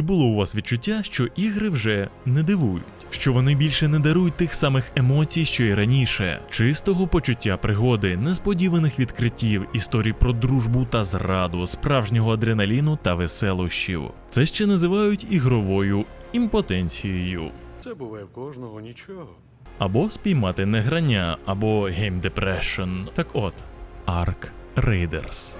Чи було у вас відчуття, що ігри вже не дивують? Що вони більше не дарують тих самих емоцій, що й раніше, чистого почуття пригоди, несподіваних відкриттів, історій про дружбу та зраду, справжнього адреналіну та веселощів. Це ще називають ігровою імпотенцією. Це буває в кожного нічого. Або спіймати неграння, або Depression. Так от, Ark Raiders.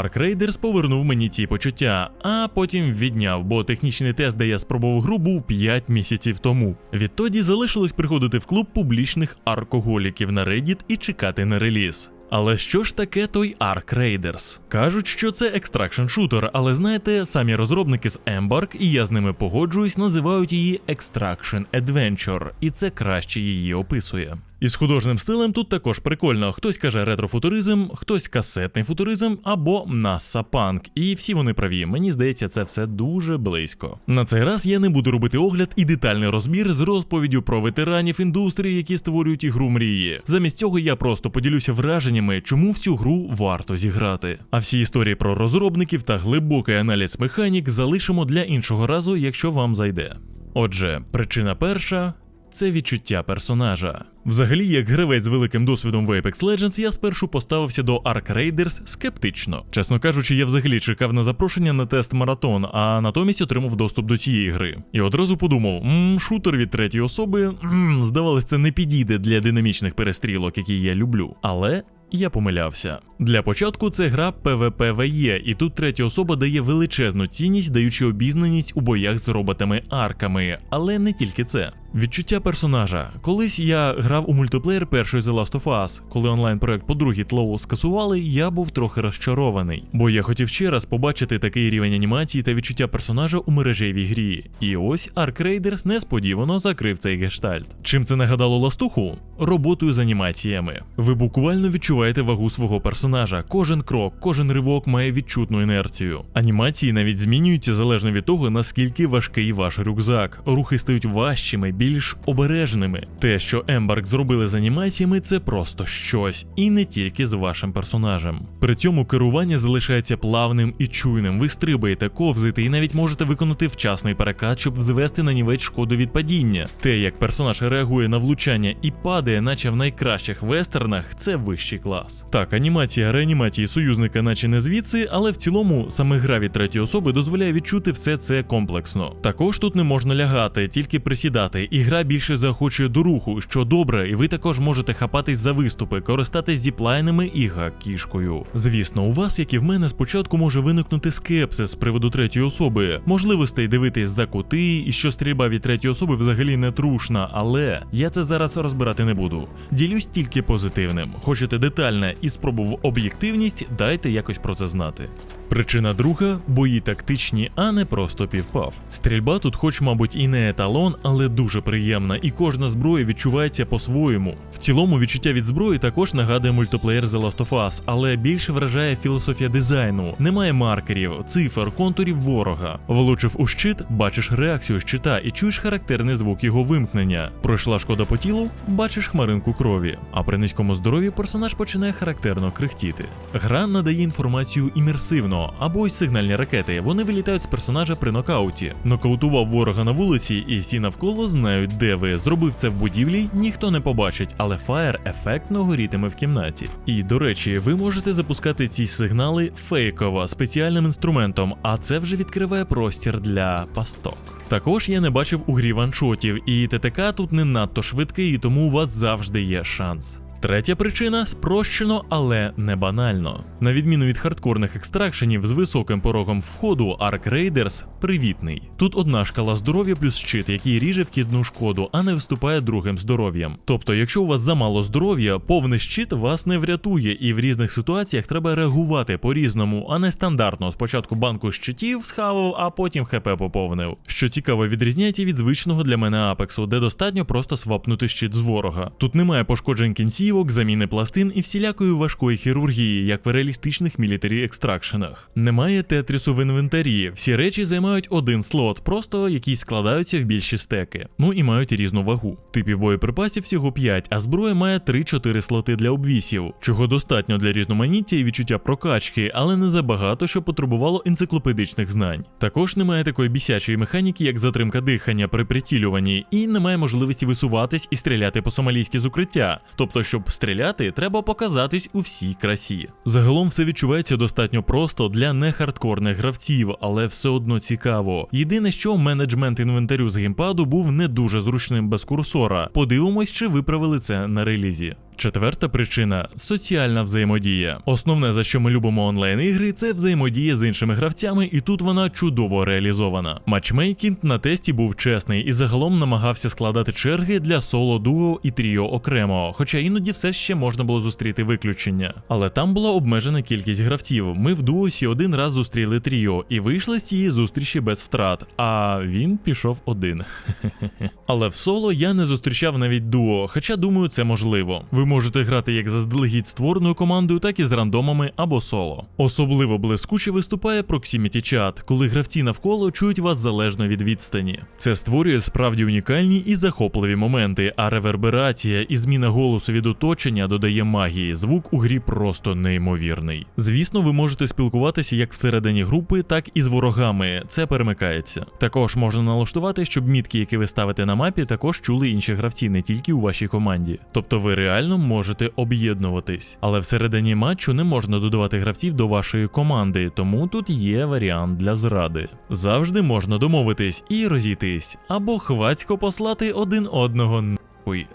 Ark Raiders повернув мені ці почуття, а потім відняв, бо технічний тест, де я спробував гру, був 5 місяців тому. Відтоді залишилось приходити в клуб публічних аркоголіків на Reddit і чекати на реліз. Але що ж таке той Ark Raiders? Кажуть, що це екстракшн шутер, але знаєте, самі розробники з Embark, і я з ними погоджуюсь, називають її Extraction Adventure, і це краще її описує. І з художнім стилем тут також прикольно. Хтось каже ретрофутуризм, хтось касетний футуризм або NASA панк. І всі вони праві. Мені здається, це все дуже близько. На цей раз я не буду робити огляд і детальний розбір з розповіддю про ветеранів індустрії, які створюють ігру мрії. Замість цього я просто поділюся враженнями, чому в цю гру варто зіграти. А всі історії про розробників та глибокий аналіз механік залишимо для іншого разу, якщо вам зайде. Отже, причина перша це відчуття персонажа. Взагалі, як гравець з великим досвідом в Apex Legends, я спершу поставився до Ark Raiders скептично. Чесно кажучи, я взагалі чекав на запрошення на тест маратон, а натомість отримав доступ до цієї гри. І одразу подумав: мм, шутер від третьої особи, мм, здавалось, це не підійде для динамічних перестрілок, які я люблю. Але я помилявся. Для початку це гра PvPvE, і тут третя особа дає величезну цінність, даючи обізнаність у боях з роботами-арками, але не тільки це. Відчуття персонажа. Колись я грав у мультиплеєр першої The Last of Us. Коли онлайн-проект по другій тлоу скасували, я був трохи розчарований, бо я хотів ще раз побачити такий рівень анімації та відчуття персонажа у мережевій грі. І ось Ark Raiders несподівано закрив цей гештальт. Чим це нагадало ластуху? Роботою з анімаціями. Ви буквально відчуваєте вагу свого персонажа. Кожен крок, кожен ривок має відчутну інерцію. Анімації навіть змінюються залежно від того, наскільки важкий ваш рюкзак. Рухи стають важчими, більш обережними. Те, що Embark зробили з анімаціями, це просто щось, і не тільки з вашим персонажем. При цьому керування залишається плавним і чуйним. Ви стрибаєте, ковзаєте і навіть можете виконати вчасний перекат, щоб звести на нівець шкоду від падіння. Те, як персонаж реагує на влучання і падає, наче в найкращих вестернах, це вищий клас. Так, анімація реанімації союзника, наче не звідси, але в цілому саме гра від третьої особи дозволяє відчути все це комплексно. Також тут не можна лягати, тільки присідати, і гра більше заохочує до руху, що добре, і ви також можете хапатись за виступи, користатись зіплайнами і гак-кішкою. Звісно, у вас, як і в мене, спочатку може виникнути скепсис з приводу третьої особи, можливостей дивитись за кути, і що стрільба від третьої особи взагалі не трушна, але я це зараз розбирати не буду. Ділюсь тільки позитивним. Хочете детальне і спробував об'єктивність, дайте якось про це знати. Причина друга бої тактичні, а не просто півпав. Стрільба тут, хоч, мабуть, і не еталон, але дуже приємна, і кожна зброя відчувається по-своєму. В цілому відчуття від зброї також нагадує мультиплеєр The Last of Us, але більше вражає філософія дизайну. Немає маркерів, цифр, контурів ворога. Влучив у щит, бачиш реакцію щита і чуєш характерний звук його вимкнення. Пройшла шкода по тілу, бачиш хмаринку крові. А при низькому здоров'ї персонаж починає характерно крихтіти. Гра надає інформацію імерсивно або й сигнальні ракети. Вони вилітають з персонажа при нокауті. Нокаутував ворога на вулиці, і всі навколо знають, де ви. Зробив це в будівлі, ніхто не побачить, але фаєр ефектно горітиме в кімнаті. І до речі, ви можете запускати ці сигнали фейково спеціальним інструментом, а це вже відкриває простір для пасток. Також я не бачив у грі ваншотів, і ТТК тут не надто швидкий, і тому у вас завжди є шанс. Третя причина спрощено, але не банально. На відміну від хардкорних екстракшенів з високим порогом входу, Ark Raiders привітний. Тут одна шкала здоров'я плюс щит, який ріже вхідну шкоду, а не вступає другим здоров'ям. Тобто, якщо у вас замало здоров'я, повний щит вас не врятує, і в різних ситуаціях треба реагувати по-різному, а не стандартно. Спочатку банку щитів схавав, а потім ХП поповнив. Що цікаво, відрізняється від звичного для мене апексу, де достатньо просто свапнути щит з ворога. Тут немає пошкоджень кінцівок, заміни пластин і всілякої важкої хірургії, як в реалістичних мілітарі екстракшенах. Немає тетрісу в інвентарі. Всі речі займають один слот, просто якісь складаються в більші стеки. Ну і мають різну вагу. Типів боєприпасів всього 5, а зброя має 3-4 слоти для обвісів, чого достатньо для різноманіття і відчуття прокачки, але не забагато, що потребувало енциклопедичних знань. Також немає такої бісячої механіки, як затримка дихання при прицілюванні, і немає можливості висуватись і стріляти по-сомалійськи з укриття. Тобто, щоб стріляти, треба показатись у всій красі. Загалом все відчувається достатньо просто для нехардкорних гравців, але все одно цікаво. Єдине, що менеджмент інвентарю з геймпаду був не дуже зручним без курсора. Подивимось, чи виправили це на релізі. Четверта причина соціальна взаємодія. Основне, за що ми любимо онлайн-ігри, це взаємодія з іншими гравцями, і тут вона чудово реалізована. Матчмейкінг на тесті був чесний і загалом намагався складати черги для соло, дуо і тріо окремо, хоча іноді все ще можна було зустріти виключення. Але там була обмежена кількість гравців. Ми в дуосі один раз зустріли тріо і вийшли з цієї зустрічі без втрат. А він пішов один. Але в соло я не зустрічав навіть дуо, хоча думаю, це можливо. Ви можете грати як заздалегідь створеною командою, так і з рандомами або соло. Особливо блискуче виступає Proximity Chat, коли гравці навколо чують вас залежно від відстані. Це створює справді унікальні і захопливі моменти, а реверберація і зміна голосу від оточення додає магії. Звук у грі просто неймовірний. Звісно, ви можете спілкуватися як всередині групи, так і з ворогами. Це перемикається. Також можна налаштувати, щоб мітки, які ви ставите на мапі, також чули інші гравці, не тільки у вашій команді. Тобто ви реально можете об'єднуватись. Але всередині матчу не можна додавати гравців до вашої команди, тому тут є варіант для зради. Завжди можна домовитись і розійтись, або хвацько послати один одного.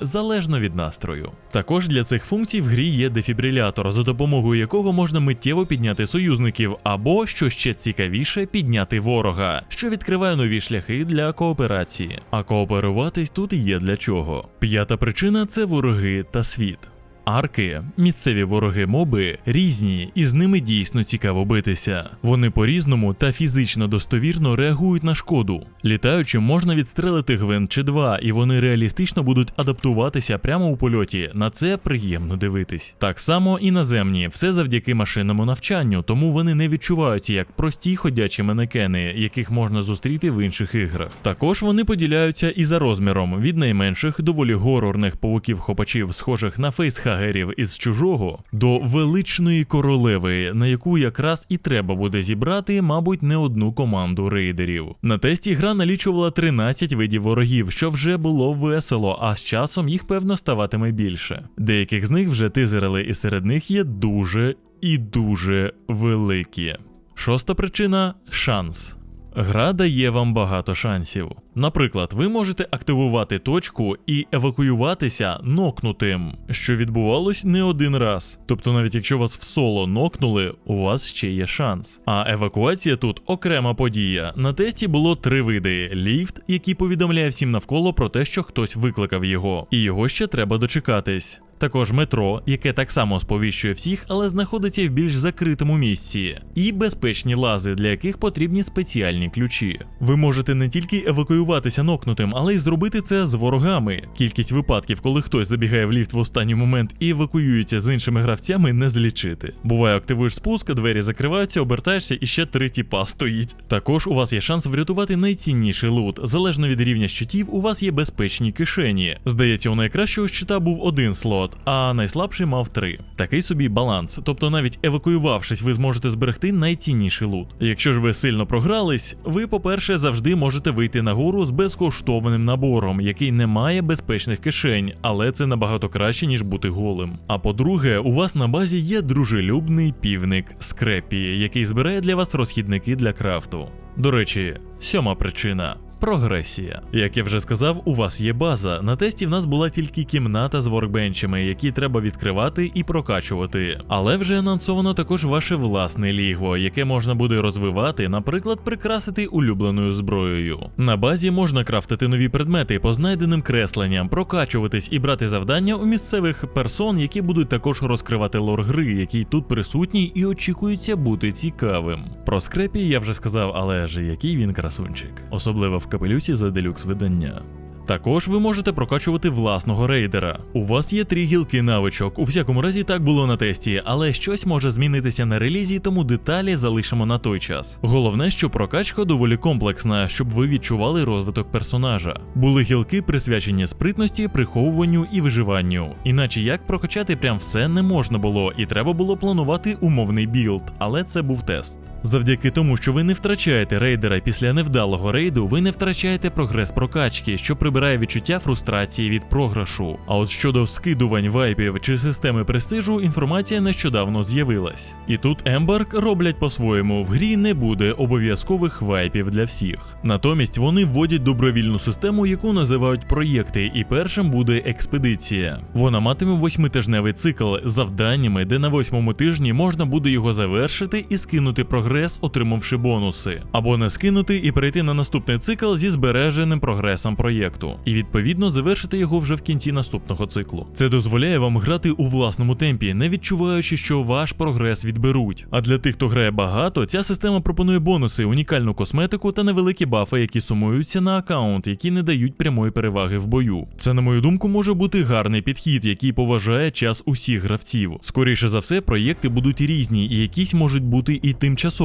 Залежно від настрою. Також для цих функцій в грі є дефібрилятор, за допомогою якого можна миттєво підняти союзників, або, що ще цікавіше, підняти ворога, що відкриває нові шляхи для кооперації. А кооперуватись тут є для чого. П'ята причина це вороги та світ. Арки, місцеві вороги моби, різні, і з ними дійсно цікаво битися. Вони по-різному та фізично достовірно реагують на шкоду. Літаючи, можна відстрелити гвинт чи два, і вони реалістично будуть адаптуватися прямо у польоті. На це приємно дивитись. Так само і наземні, все завдяки машинному навчанню, тому вони не відчуваються як прості ходячі манекени, яких можна зустріти в інших іграх. Також вони поділяються і за розміром від найменших доволі горорних павуків-хопачів, схожих на фейсхагерів із чужого, до величної королеви, на яку якраз і треба буде зібрати, мабуть, не одну команду рейдерів. На тесті гра налічувала 13 видів ворогів, що вже було весело, а з часом їх певно ставатиме більше. Деяких з них вже тизерили, і серед них є дуже і дуже великі. Шоста причина шанс. Гра дає вам багато шансів. Наприклад, ви можете активувати точку і евакуюватися нокнутим, що відбувалось не один раз. Тобто, навіть якщо вас в соло нокнули, у вас ще є шанс. А евакуація тут окрема подія. На тесті було три види: ліфт, який повідомляє всім навколо про те, що хтось викликав його, і його ще треба дочекатись. Також метро, яке так само сповіщує всіх, але знаходиться в більш закритому місці, і безпечні лази, для яких потрібні спеціальні ключі. Ви можете не тільки евакуюватися нокнутим, але й зробити це з ворогами. Кількість випадків, коли хтось забігає в ліфт в останній момент і евакуюється з іншими гравцями, не злічити. Буває, активуєш спуск, двері закриваються, обертаєшся і ще три тіпа стоїть. Також у вас є шанс врятувати найцінніший лут. Залежно від рівня щитів, у вас є безпечні кишені. Здається, у найкращого щита був один слот а найслабший мав три. Такий собі баланс. Тобто, навіть евакуювавшись, ви зможете зберегти найцінніший лут. Якщо ж ви сильно програлись, ви, по-перше, завжди можете вийти нагору з безкоштовним набором, який не має безпечних кишень, але це набагато краще, ніж бути голим. А по-друге, у вас на базі є дружелюбний півник Скрепі, який збирає для вас розхідники для крафту. До речі, сьома причина Прогресія. Як я вже сказав, у вас є база. На тесті в нас була тільки кімната з воркбенчами, які треба відкривати і прокачувати. Але вже анонсовано також ваше власне лігво, яке можна буде розвивати, наприклад, прикрасити улюбленою зброєю. На базі можна крафтити нові предмети по знайденим кресленням, прокачуватись і брати завдання у місцевих персон, які будуть також розкривати лор гри, який тут присутній і очікується бути цікавим. Про скрепі я вже сказав, але ж який він красунчик, особливо в капелюсі за делюкс видання. Також ви можете прокачувати власного рейдера. У вас є три гілки навичок. У всякому разі так було на тесті, але щось може змінитися на релізі, тому деталі залишимо на той час. Головне, що прокачка доволі комплексна, щоб ви відчували розвиток персонажа. Були гілки присвячені спритності, приховуванню і виживанню. Іначе як прокачати прям все не можна було, і треба було планувати умовний білд, але це був тест. Завдяки тому, що ви не втрачаєте рейдера після невдалого рейду, ви не втрачаєте прогрес прокачки, що прибирає відчуття фрустрації від програшу. А от щодо скидувань вайпів чи системи престижу, інформація нещодавно з'явилась. І тут Ембарк роблять по-своєму: в грі не буде обов'язкових вайпів для всіх. Натомість вони вводять добровільну систему, яку називають проєкти, і першим буде експедиція. Вона матиме восьмитижневий цикл з завданнями, де на восьмому тижні можна буде його завершити і скинути прогрес, отримавши бонуси, або не скинути і перейти на наступний цикл зі збереженим прогресом проєкту, і відповідно завершити його вже в кінці наступного циклу. Це дозволяє вам грати у власному темпі, не відчуваючи, що ваш прогрес відберуть. А для тих, хто грає багато, ця система пропонує бонуси, унікальну косметику та невеликі бафи, які сумуються на аккаунт, які не дають прямої переваги в бою. Це, на мою думку, може бути гарний підхід, який поважає час усіх гравців. Скоріше за все, проєкти будуть різні, і якісь можуть бути і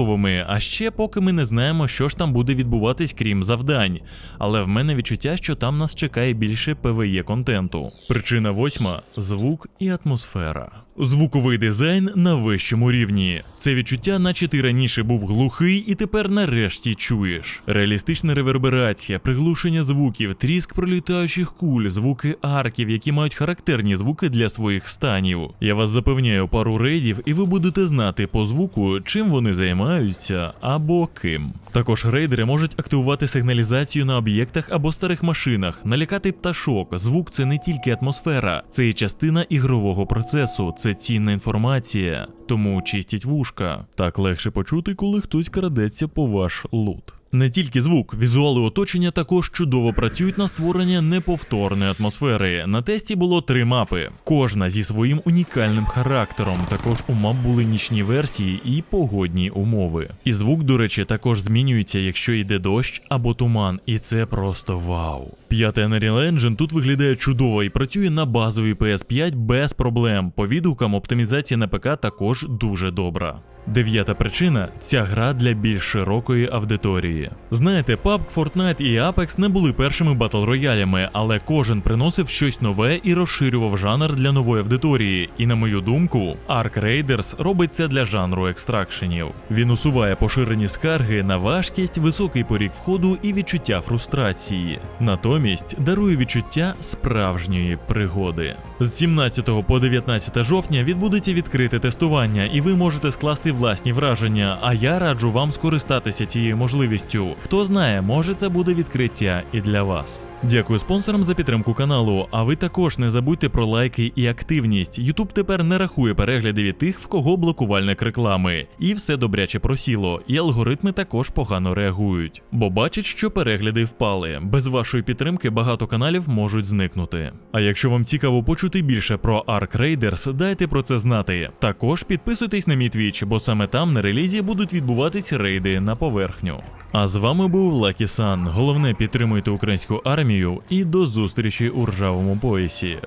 тимчасовими. А ще поки ми не знаємо, що ж там буде відбуватись, крім завдань. Але в мене відчуття, що там нас чекає більше ПВЕ контенту. Причина восьма звук і атмосфера. Звуковий дизайн на вищому рівні. Це відчуття, наче ти раніше був глухий, і тепер нарешті чуєш. Реалістична реверберація, приглушення звуків, тріск пролітаючих куль, звуки арків, які мають характерні звуки для своїх станів. Я вас запевняю пару рейдів, і ви будете знати по звуку, чим вони займаються або ким. Також рейдери можуть активувати сигналізацію на об'єктах або старих машинах, налякати пташок. Звук це не тільки атмосфера, це і частина ігрового процесу, це цінна інформація. Тому чистіть вушка. Так легше почути, коли хтось крадеться по ваш лут. Не тільки звук, візуали оточення також чудово працюють на створення неповторної атмосфери. На тесті було три мапи, кожна зі своїм унікальним характером. Також у мап були нічні версії і погодні умови. І звук, до речі, також змінюється, якщо йде дощ або туман, і це просто вау. П'ятий Unreal Engine тут виглядає чудово і працює на базовій PS5 без проблем. По відгукам оптимізація на ПК також дуже добра. Дев'ята причина ця гра для більш широкої аудиторії. Знаєте, PUBG, Fortnite і Apex не були першими батл роялями, але кожен приносив щось нове і розширював жанр для нової аудиторії. І на мою думку, Ark Raiders робить це для жанру екстракшенів. Він усуває поширені скарги на важкість, високий поріг входу і відчуття фрустрації. Натомість дарує відчуття справжньої пригоди. З 17 по 19 жовтня відбудеться відкрите тестування, і ви можете скласти власні враження. А я раджу вам скористатися цією можливістю. Хто знає, може це буде відкриття і для вас. Дякую спонсорам за підтримку каналу. А ви також не забудьте про лайки і активність. Ютуб тепер не рахує перегляди від тих, в кого блокувальник реклами. І все добряче просіло, і алгоритми також погано реагують. Бо бачать, що перегляди впали. Без вашої підтримки багато каналів можуть зникнути. А якщо вам цікаво почути більше про Ark Raiders, дайте про це знати. Також підписуйтесь на мій твіч, бо саме там на релізі будуть відбуватись рейди на поверхню. А з вами був Лакі Сан. Головне підтримуйте українську армію і до зустрічі у ржавому поясі.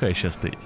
Хай щастить.